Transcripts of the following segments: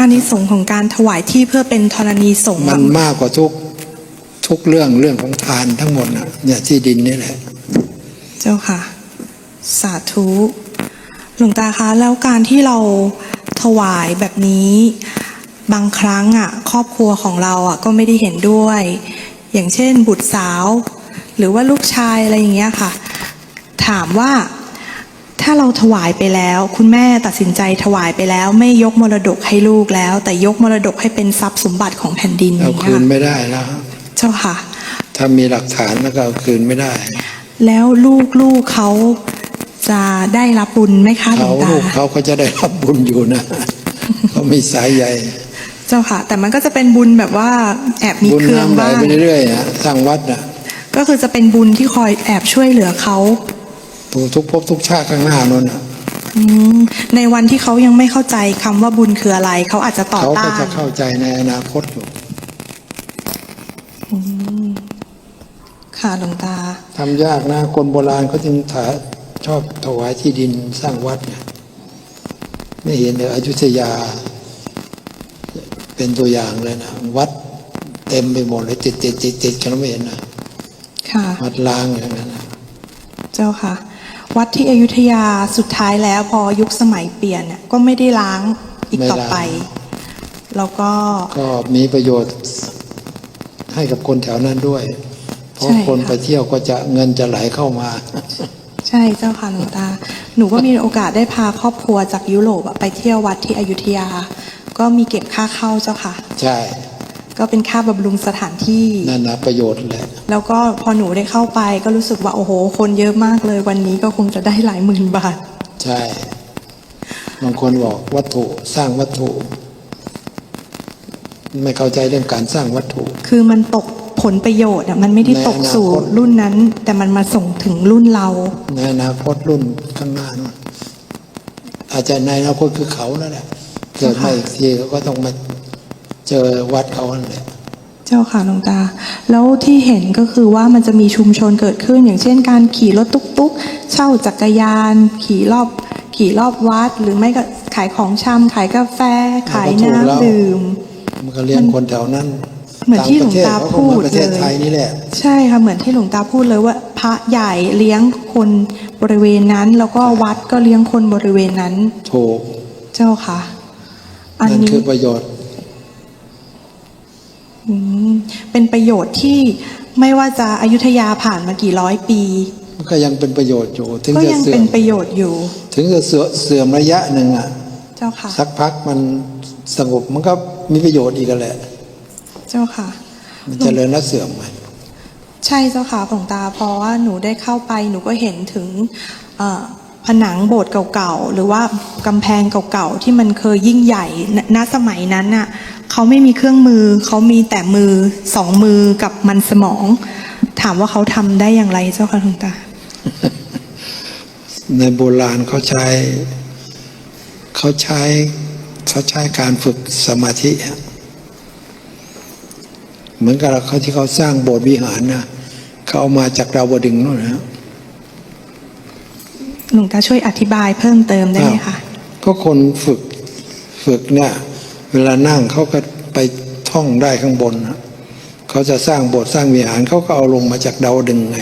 อานิสงส์ของการถวายที่เพื่อเป็นธรณีสงฆ์มัอะนมากกว่าทุกทุกเรื่องเรื่องของทานทั้งหมดนะเนี่ยที่ดินนี่แหละ เจ้าค่ะ สาธุหลวงตาคะแล้วการที่เราถวายแบบนี้บางครั้งอะครอบครัวของเราอะก็ไม่ได้เห็นด้วย อย่างเช่นบุตรสาว หรือว่าลูกชายอะไรอย่างเงี้ยค่ะ ถามว่า ถ้าเราถวายไปแล้ว คุณแม่ตัดสินใจถวายไปแล้ว ไม่ยกมรดกให้ลูกแล้ว แต่ยกมรดกให้เป็นทรัพย์สมบัติของแผ่นดินอเอาย่างคืเงี้ยนไม่ได้แล้วเจ้าค่ะ ถ้ามีหลักฐานแล้วก็เอาคืนไม่ได้ แล้วลูกลูกเขาจะได้รับบุญไหมคะหลเขาวงตาลูกเขาก็จะได้รับบุญอยู่นะเขามีสายใยเจ้าค่ะ แต่มันก็จะเป็นบุญแบบว่าแอบมีบุญเครื่องน้ำไหลบ้างไปเรื่อยๆนะสร้างวัดนะก็คือจะเป็นบุญที่คอยแอบช่วยเหลือเขา ทุกภพทุกชาติข้างหน้านั่นนะอืมในวันที่เขายังไม่เข้าใจคำว่าบุญคืออะไร เขาอาจจะต่อเขาต้าก็นจะเข้าใจในอนาคตอยู่ค่ะหลวงตา ทำยากนะ คนโบราณเขาจึงถาชอบถวายที่ดินสร้างวัดไงไม่เห็นเลยอยุธยา เป็นตัวอย่างเลยนะ วัดเต็มไปหมดเลยติดติดติดติดกันไม่เห็นนะค่ะ วัดล้างอย่างนั้นนะ เจ้าค่ะ วัดที่อยุธยาสุดท้ายแล้วพอยุคสมัยเปลี่ยนเนี่ยก็ไม่ได้ล้างอีกต่อไป แล้วก็ก็มีประโยชน์ให้กับคนแถวนั้นด้วย เพราะใช่ค่ะคนไปเที่ยวก็จะเงินจะไหลเข้ามา ใช่เจ้าค่ะหลวงตา หนูก็มีโอกาสได้พาครอบครัวจากยุโรปอะไปเที่ยววัดที่อยุธยา ก็มีเก็บค่าเข้าเจ้าค่ะ ใช่ ก็เป็นค่าบำรุงสถานที่นั่นนะประโยชน์แหละแล้วก็พอหนูได้เข้าไปก็รู้สึกว่าโอ้โห คนเยอะมากเลย วันนี้ก็คงจะได้หลายหมื่นบาท ใช่บางคนบอกวัตถุสร้างวัตถุ ไม่เข้าใจเรื่องการสร้างวัตถุ คือมันตกผลประโยชน์อะมันไม่ได้ในตกสู่อนาคตรุ่นนั้น แต่มันมาส่งถึงรุ่นเราในอนาคตรุ่นข้างหน้านู่นอาจจะในอนาคตคือเขานั่นแหละเกิดมาอีกทีเขาก็ต้องมา เจอวัดเขานั่นแหละเจ้าค่ะหลวงตา แล้วที่เห็นก็คือว่ามันจะมีชุมชนเกิดขึ้น อย่างเช่น การขี่รถตุ๊กๆ เช่าจักรยาน ขี่รอบขี่รอบวัด หรือไม่ก็ขายของชำขายกาแฟ ขายถูกแล้วน้ำดื่ม มันก็เลี้ยงคนแถวนั้นเหมือนที่หลวงตาต่งประเทศพูดเขาก็เหมือนประเทศเลยไทยนี่แหละใช่ค่ะเหมือนที่หลวงตาพูดเลยว่า พระใหญ่เลี้ยงคนบริเวณนั้น แล้วก็วัดก็เลี้ยงคนบริเวณนั้น ถูก เจ้าค่ะ อันนั่นนี้คือประโยชน์อืม เป็นประโยชน์ที่ไม่ว่าจะอยุธยาผ่านมากี่ร้อยปีมันก็ยังเป็นประโยชน์อยู่ ถึงก็จะยังเสื่อเป็มนประโยชน์อยู่ ถึงจะเสื่อเสื่อมระยะหนึ่งอะเจ้าค่ะสักพักมันสงบมันก็มีประโยชน์อีกกันแหละ เจ้าค่ะ มันเจริญและเสื่อมไปใช่เจ้าค่ะหลวงตาเพราะว่าหนูได้เข้าไปหนูก็เห็นถึงเอ่อ ผนังโบสถ์เก่าๆ หรือว่ากำแพงเก่าๆ ที่มันเคยยิ่งใหญ่ณสมัยนั้นน่ะเขาไม่มีเครื่องมือ เขามีแต่มือสองมือกับมันสมอง ถามว่าเขาทำได้อย่างไรเจ้าค่ะหลวงตา ในโบราณเขาใช้เขาใช้เขาใช้การฝึกสมาธิ เหมือนกับเขาที่เขาสร้างโบสถ์วิหารนะเขาเอามาจากดาวดึงส์นู่นนะ หลวงตาช่วยอธิบายเพิ่มเติมได้ไหมคะก็คนฝึกฝึกเนี่ย เวลานั่งเขาก็ไปท่องได้ข้างบนนะเขาจะสร้างโบสถ์สร้างวิหารเขาก็เอาลงมาจากดาวดึงส์ไง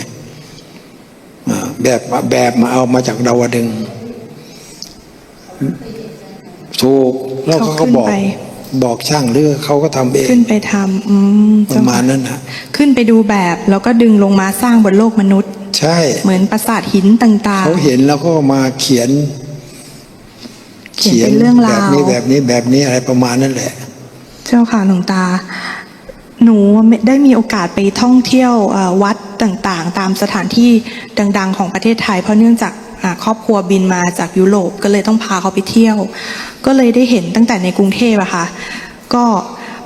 อ่าแบบแบบมาเอามาจากดาวดึงส์ถูกแล้วเขาก็บอกเขาขึ้นไปบอกช่างหรือเขาก็ทำเองขึ้นไปทำอืมปเจ้าระมาค่ะณนั้นนะขึ้นไปดูแบบแล้วก็ดึงลงมาสร้างบนโลกมนุษย์ ใช่ เหมือนปราสาทหินต่าง เขาเห็นแล้วก็มาเขียน เขียนเป็นเรื่องราว แบบนี้แบบนี้แบบนี้อะไรประมาณนั่นแหละ ๆ เจ้าค่ะหลวงตา หนูได้มีโอกาสไปท่องเที่ยวเอ่อวัดต่างๆ ตามสถานที่ดัง ๆ ของประเทศไทย เพราะเนื่องจากอ่าครอบครัวบินมาจากยุโรปก็เลยต้องพาเขาไปเที่ยว ก็เลยได้เห็นตั้งแต่ในกรุงเทพอะค่ะก็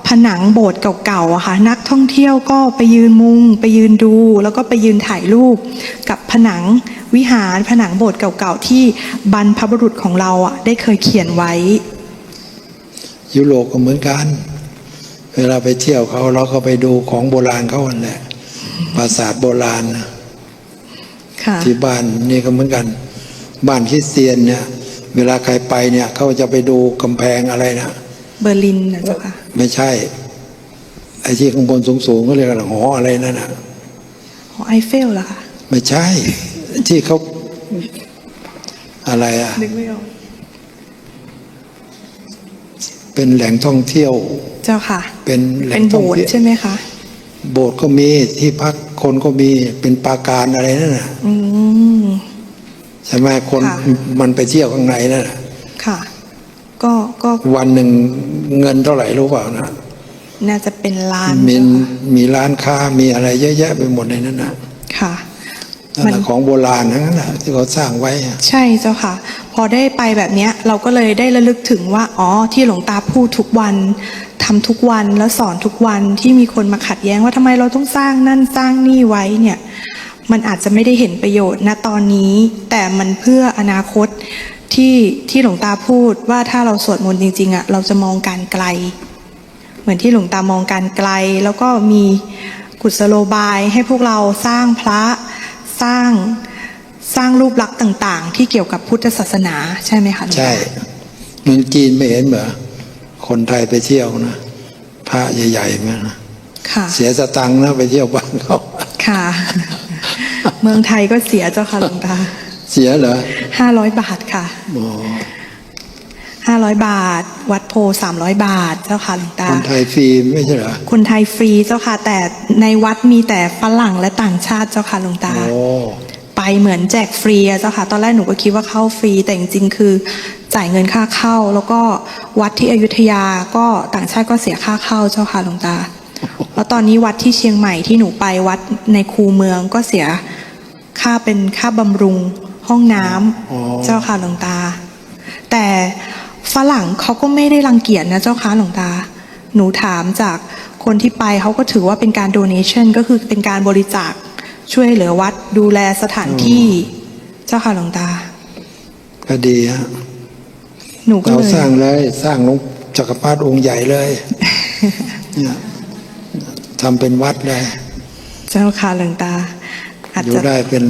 ผนังโบสถ์เก่าๆอะค่ะนักท่องเที่ยวก็ไปยืนมุง ไปยืนดู แล้วก็ไปยืนถ่ายรูป กับผนังวิหารผนังโบสถ์เก่าๆที่บรรพบุรุษของเราอะได้เคยเขียนไว้ ยุโรปก็เหมือนกัน เวลาไปเที่ยวเขาเราก็ไปดูของโบราณเขาอันแหละปราสาทโบราณนะค่ะที่บ้านนี่ก็เหมือนกัน บ้านคริสเตียนเนี่ย เวลาใครไปเนี่ยเขาจะไปดูกำแพงอะไรนะเบอร์ลินนะเจ้าค่ะ ไม่ใช่ ไอ้ที่ข้างบนสูงๆก็เรียกว่าหออะไรนั่นน่ะหอไอเฟลเหรอคะไม่ใช่ ที่เขาอะไรอะนึกไม่ออกเป็นแหล่งท่องเที่ยว เจ้าค่ะ เป็นแหล่เป็งนโบท่องสถ์เที่ยวใช่ไหมคะโบสถ์ก็มีที่พักคนก็มีเป็นปราการอะไรนั่นน่ะอืมใช่ไหมคนค่ะมันไปเที่ยวข้างในนั่นน่ะค่ะ ก็ก็วันหนึ่งเงินเท่าไหร่รู้เปล่านะ น่าจะเป็นล้านมีมีร้านค้ามีอะไรเยอะแยะไปหมดในนั้นนะค่ะนั่นน่ะของโบราณทั้งนั้นน่ะที่เขาสร้างไว้อะใช่เจ้าค่ะ พอได้ไปแบบเนี้ยเราก็เลยได้ระลึกถึงว่าอ๋อที่หลวงตาพูดทุกวันทำทุกวันแล้วสอนทุกวันที่มีคนมาขัดแย้งว่าทำไมเราต้องสร้างนั่นสร้างนี่ไว้เนี่ย มันอาจจะไม่ได้เห็นประโยชน์ณตอนนี้ แต่มันเพื่ออนาคต ที่ที่หลวงตาพูดว่าถ้าเราสวดมนต์จริงๆอะเราจะมองการไกล เหมือนที่หลวงตามองการไกล แล้วก็มีกุศโลบายให้พวกเราสร้างพระสร้างสร้างรูปลักษณ์ต่าง ๆ ที่เกี่ยวกับพุทธศาสนาใช่ไหมคะหลวงตาใช่เมืองจีนไม่เห็นเหรอคนไทยไปเที่ยวนะพระใหญ่ๆมานะค่ะเสียสตังค์นะไปเที่ยวบ้านเขาค่ะ เมืองไทยก็เสียเจ้าค่ะหลวงตา เสียเหรอห้าร้อยบาทค่ะอ๋อห้าร้อยบาท วัดโพสามร้อยบาทเจ้าค่ะหลวงตาคนไทยฟรีไม่ใช่เหรอคนไทยฟรีเจ้าค่ะ แต่ในวัดมีแต่ฝรั่งและต่างชาติเจ้าค่ะหลวงตาโอ้ไปเหมือนแจกฟรีอะเจ้าค่ะ ตอนแรกหนูก็คิดว่าเข้าฟรี แต่จริงๆคือจ่ายเงินค่าเข้า แล้วก็วัดที่อยุธยาก็ต่างชาติก็เสียค่าเข้าเจ้าค่ะหลวงตา แล้วตอนนี้วัดที่เชียงใหม่ที่หนูไปวัดในคูเมืองก็เสียค่าเป็นค่าบำรุง ห้องน้ำเจ้าค่ะหลวงตา แต่ฝรั่งเขาก็ไม่ได้รังเกียจนะเจ้าค่ะหลวงตา หนูถามจากคนที่ไปเขาก็ถือว่าเป็นการ donation ก็คือเป็นการบริจาคช่วยเหลือวัดดูแลสถานที่เจ้าค่ะหลวงตา ก็ดีฮะหนูก็เราเลย สร้างเลยสร้างหลวงจักรพรรดิองค์ใหญ่เลย เนี่ยทำเป็นวัดเลย เจ้าค่ะหลวงตา อาจอยู่จะได้เป็น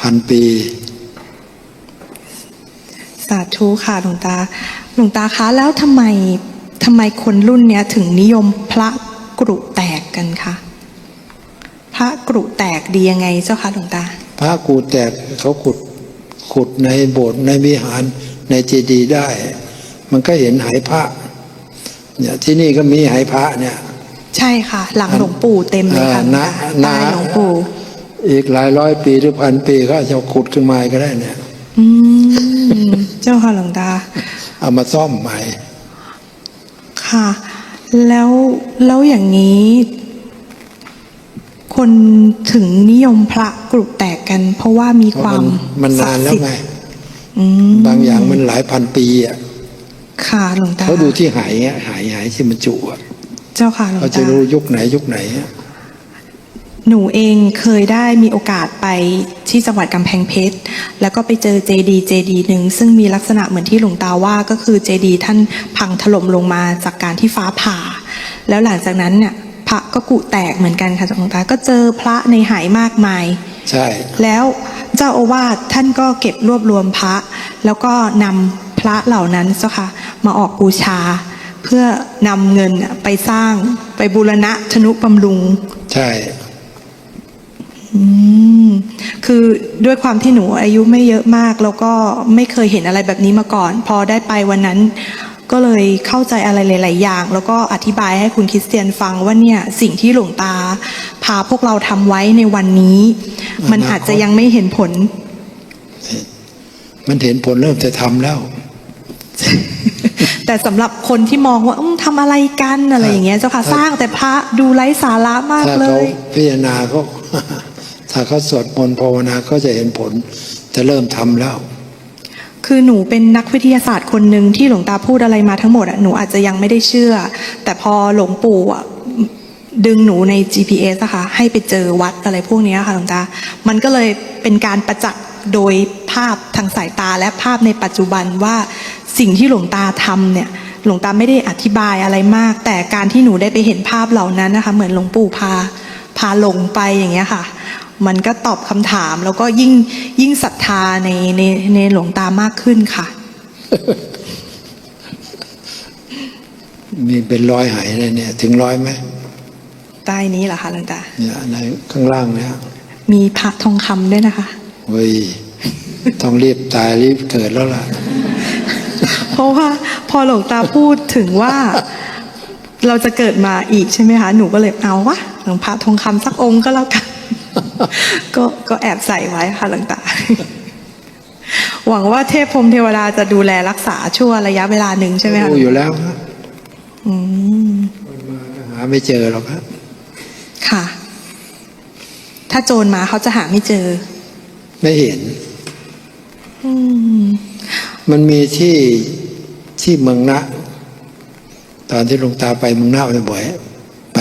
พันปี สาธุค่ะหลวงตา หลวงตาคะแล้วทำไมทำไมคนรุ่นเนี้ยถึงนิยมพระกรุแตกกันคะพระกรุแตกดียังไงเจ้าค่ะหลวงตา พระกูแตกเขาขุดขุดในโบสถ์ในวิหารในเจดีย์ได้ มันก็เห็นหายพระเนี่ยที่นี่ก็มีหายพระเนี่ย ใช่ค่ะ หลังหลวงปู่เต็มเลยค่ะหลวงนะตานะใต้หลวงปู่ อีกหลายร้อยปีหรือพันปีก็จะขุดขึ้นมาก็ได้เนี่ย อืม เจ้าค่ะหลวงตา เอามาซ่อมใหม่ ค่ะ แล้วแล้วอย่างนี้ คนถึงนิยมพระกรุแตกกัน เพราะว่ามีเพราะความมันมันนานแล้วไงอืมบางอย่างมันหลายพันปีอะค่ะหลวงตาเขาดูที่หายอะหายหายที่มันจุอะเจ้าค่ะหลวงเขาจะตารู้ยุคไหนยุคไหนอะ หนูเองเคยได้มีโอกาสไปที่จังหวัดกำแพงเพชร แล้วก็ไปเจอเจดีเจดีหนึ่งซึ่งมีลักษณะเหมือนที่หลวงตาว่าก็คือเจดีท่านพังถล่มลงมาจากการที่ฟ้าผ่า แล้วหลังจากนั้นเนี่ยพระก็กุแตกเหมือนกันค่ะหลวงตา ก็เจอพระในหายมากมาย ใช่ แล้วเจ้าอาวาสท่านก็เก็บรวบรวมพระ แล้วก็นำพระเหล่านั้นเจ้าค่ะมาออกบูชา เพื่อนำเงินน่ะไปสร้างไปบูรณะธนุบำรุง ใช่ อืมคือด้วยความที่หนูอายุไม่เยอะมาก แล้วก็ไม่เคยเห็นอะไรแบบนี้มาก่อน พอได้ไปวันนั้น ก็เลยเข้าใจอะไรหลาย ๆ อย่าง แล้วก็อธิบายให้คุณคริสเตียนฟังว่าเนี่ยสิ่งที่หลวงตา พาพวกเราทำไว้ในวันนี้ มันอาจจะยังไม่เห็นผล มันเห็นผลเริ่มจะทำแล้ว แต่สำหรับคนที่มองว่าอืมทำอะไรกันอะไรอย่างเงี้ยเจ้าค่ะถ้าสร้างแต่พระดูไร้สาระมากถ้าเลเขาย พิจารณาเขา ถ้าเขาสวดมนต์ภาวนาก็จะเห็นผล จะเริ่มทำแล้ว คือหนูเป็นนักวิทยาศาสตร์คนหนึ่งที่หลวงตาพูดอะไรมาทั้งหมดอะหนูอาจจะยังไม่ได้เชื่อ แต่พอหลวงปู่อะดึงหนูใน GPS อะค่ะให้ไปเจอวัดอะไรพวกนี้ค่ะหลวงตา มันก็เลยเป็นการประจักษ์โดยภาพทางสายตาและภาพในปัจจุบันว่าสิ่งที่หลวงตาทำเนี่ยหลวงตาไม่ได้อธิบายอะไรมาก แต่การที่หนูได้ไปเห็นภาพเหล่านั้นนะคะ เหมือนหลวงปู่พาพาหลงไปอย่างเงี้ยค่ะ มันก็ตอบคำถาม แล้วก็ยิ่งยิ่งศรัทธาในในในหลวงตามากขึ้นค่ะ มีเป็นร้อยหายเลยเนี่ย ถึงร้อยไหมใต้นี้เหรอคะหลวงตาเนี่ยในข้างล่างเนี่ยมีพระทองคำด้วยนะคะเฮ้ยต้องรีบตายรีบเกิดแล้วล่ะ เพราะว่าพอหลวงตาพูดถึงว่าเราจะเกิดมาอีกใช่ไหมคะ หนูก็เลยเอาวะหลวงพระทองคำสักองค์ก็แล้วกัน ก็ก็แอบใส่ไว้ค่ะหลวงตา หวังว่าเทพพรหมเทวดาจะดูแลรักษาชั่วระยะเวลาหนึ่งใช่ไหมคะรู้อยู่แล้วฮะอืมหาไม่เจอหรอกครับค่ะ ถ้าโจรมาเขาจะหาไม่เจอ ไม่เห็น อืมมันมีที่ที่เมืองนะตอนที่หลวงตาไปเมืองนะบ่อยๆไป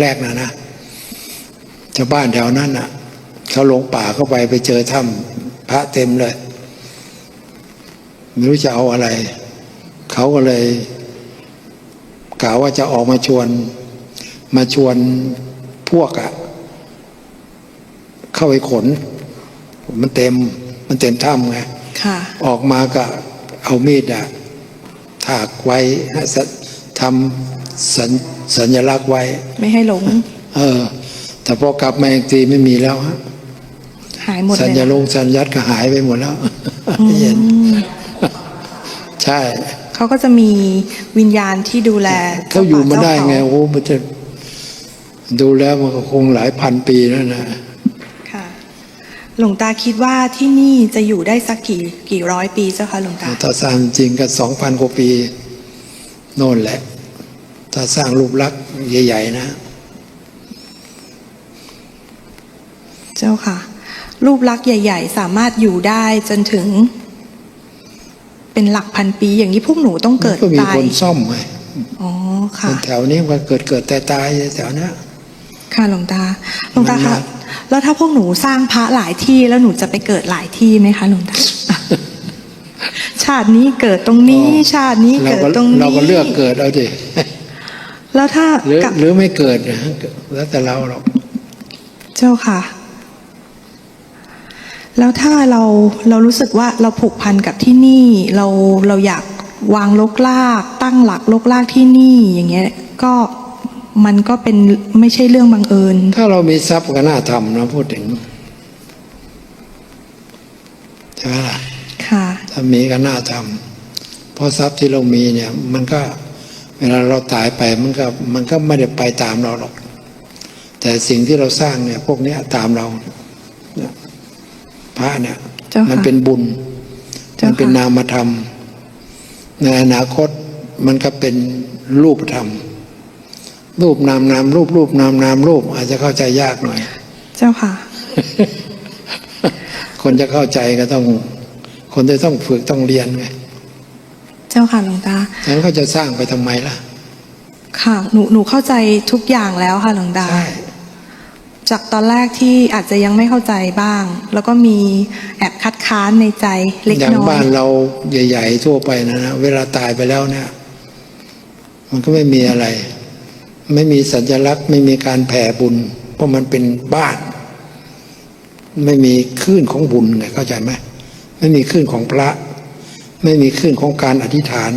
แรก ๆนะนะ ชาวบ้านแถวนั้นน่ะเขาหลงป่าเข้าไปไปเจอถ้ำพระเต็มเลย ไม่รู้จะเอาอะไร เขาก็เลยกล่าวว่าจะออกมาชวน มาชวนพวกอะเข้าไปขน มันเต็มมันเต็มถ้ำไงค่ะออกมาก็เอามีดอะถากไว้สทำสัญสัญลักษณ์ไว้ ไม่ให้หลง เออ แต่พอกลับมาอีกทีไม่มีแล้วฮะหายหมดสัญเลยญาลงสัญญัตก็หายไปหมดแล้วเห็นใช่ เขาก็จะมีวิญญาณที่ดูแลเขาอยู่มาได้ไงเจ้าโอ้มันจะดูแล้วมันก็คงหลายพันปีแล้วนะค่ะหลวงตาคิดว่าที่นี่จะอยู่ได้สักกี่กี่ร้อยปีเจ้าคะหลวงตา ถ้าสร้างจริงก็สองพันกว่าปีโน่นแหละ ถ้าสร้างรูปลักษณ์ใหญ่ ๆ นะ เจ้าค่ะ รูปลักษณ์ใหญ่ ๆ สามารถอยู่ได้จนถึง เป็นหลักพันปีอย่างนี้พวกหนูต้องเกิดก็มีตายคนซ่อมไงอ๋อค่ะแถวนี้มันเกิดเกิดแต่ตายแถวเนี้ยค่ะหลวงตาหลวงตามันคะมาแล้วถ้าพวกหนูสร้างพระหลายที่แล้วหนูจะไปเกิดหลายที่ไหมคะหลวงตาชาตินี้เกิดตรงนี้ ชาตินี้เราเกิดก็ตรงนี้เราก็เลือกเกิดเอาดิแล้วถ้าหรือกับหรือไม่เกิดนะแล้วแต่เราหรอก เจ้าค่ะ แล้วถ้าเราเรารู้สึกว่าเราผูกพันกับที่นี่เราเราอยากวางลกลาก ตั้งหลักลกลากที่นี่อย่างเงี้ยก็มันก็เป็นไม่ใช่เรื่องบังเอิญ ถ้าเรามีทรัพย์ก็น่าทำนะพูดถึงใช่ไหมล่ะค่ะถ้ามีก็น่าทำเพราะทรัพย์ที่เรามีเนี่ย มันก็เวลาเราตายไปมันก็มันก็ไม่ได้ไปตามเราหรอก แต่สิ่งที่เราสร้างเนี่ย พวกเนี้ยตามเราเนี่ย พระเนี่ยเจ้าค่ะมันเป็นบุญเจ้ามันเป็นค่ะนามธรรม ในอนาคตมันก็เป็นรูปธรรม รูปนามนามรูปรูปนามนามรูป อาจจะเข้าใจยากหน่อย เจ้าค่ะ คนจะเข้าใจก็ต้อง คนจะต้องฝึกต้องเรียนไงเจ้าค่ะหลวงตาฉะนั้นเขาจะสร้างไปทำไมล่ะ ค่ะ หนูหนูเข้าใจทุกอย่างแล้วค่ะหลวงตาใช่ จากตอนแรกที่อาจจะยังไม่เข้าใจบ้าง แล้วก็มีแอบคัดค้านในใจเล็กอย่างน้อยบ้านเราใหญ่ ๆ ทั่วไปนะนะเวลาตายไปแล้วเนี่ย มันก็ไม่มีอะไร ไม่มีสัญลักษณ์ไม่มีการแผ่บุญ เพราะมันเป็นบ้าน ไม่มีคลื่นของบุญไงเข้าใจไหมไม่มีคลื่นของพระ ไม่มีคลื่นของการอธิษฐาน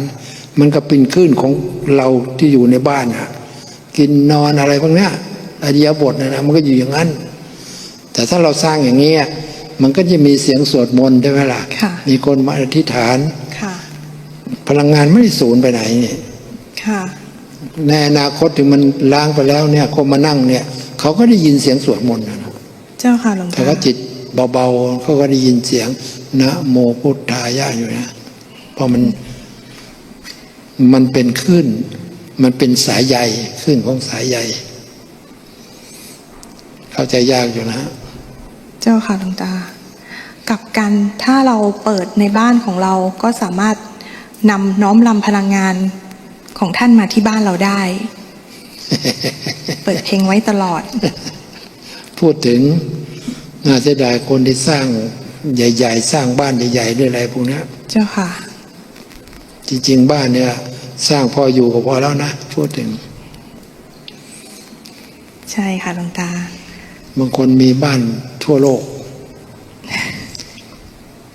มันก็เป็นคลื่นของเราที่อยู่ในบ้านอะกินนอนอะไรพวกเนี้ย อริยบทนะนะมันก็อยู่อย่างนั้น แต่ถ้าเราสร้างอย่างนี้ยมันก็จะมีเสียงสวดมนต์ใช่ไหมล่ะค่ะ มีคนมาอธิษฐานค่ะพลังงานไม่ได้สูญไปไหนนี่ค่ะในอนาคตถึงมันล้างไปแล้วเนี่ยคนมานั่งเนี่ย เขาก็ได้ยินเสียงสวดมนต์นะเจ้าค่ะหลวงแต่ตาก็จิตเบาๆเขาก็ได้ยินเสียงนะโมพุทธายะอยู่นะเพราะมันมันเป็นคลื่นมันเป็นสายใยคลื่นของสายใย เข้าใจยากอยู่นะเจ้าค่ะหลวงตา กับกันถ้าเราเปิดในบ้านของเราก็สามารถนำน้อมรำพลังงานของท่านมาที่บ้านเราได้ เปิดเพลงไว้ตลอด พูดถึงน่าเสียดายคนที่สร้างใหญ่ ๆ สร้างบ้านใหญ่ๆด้วยอะไรพวกเนี้ยเจ้าค่ะ จริง ๆ บ้านเนี่ย สร้างพออยู่ก็พอแล้วนะ พูดถึง ใช่ค่ะหลวงตา บางคนมีบ้านทั่วโลก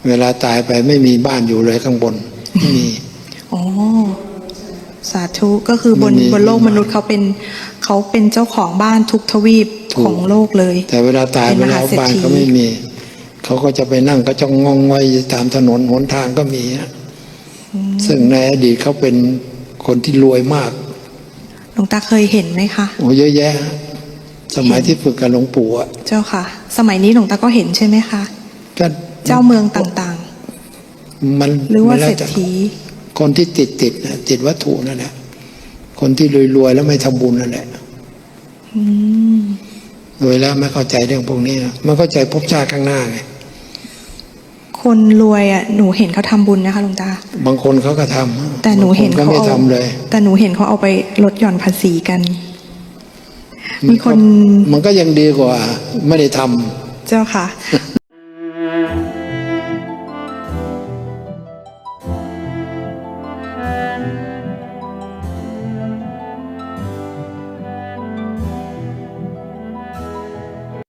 เวลาตายไปไม่มีบ้านอยู่เลยข้างบนไม่มีอ๋อสาธุก็คือบนมันมีบนโลกมนุษย์เขาเป็นเขาเป็นเจ้าของบ้านทุกทวีปถูกของโลกเลย แต่เวลาตายเป็นไปมแล้หาวเศรษบ้านฐีเขาไม่มี เขาก็จะไปนั่งก็จ้องงองไว้ตามถนนหนทางก็มีนะซึ่งในอดีตเขาเป็นคนที่รวยมากหลวงตาเคยเห็นไหมคะโอ้เยอะแยะ สมัยที่ฝึกกับหลวงปู่อะเจ้าค่ะ สมัยนี้หลวงตาก็เห็นใช่ไหมคะก็เจ้าเมืองต่างมันๆหรือว่ามันแล้เศรษแต่ฐีคนที่ติดติดนะติดวัตถุนั่นแหละคนที่รวยๆแล้วไม่ทำบุญนั่นแหละอืมรวยแล้วไม่เข้าใจเรื่องพวกนี้นะไม่เข้าใจภพชาติข้างหน้าไงคนรวยอะหนูเห็นเขาทำบุญนะคะหลวงตา บางคนเขาก็ทำแต่หนูเห็นบางคก็เขาไม่เอาทำเลย แต่หนูเห็นเขาเอาไปลดหย่อนภาษีกัน มีคนมันก็ยังดีกว่า ไม่ได้ทำเจ้าค่ะ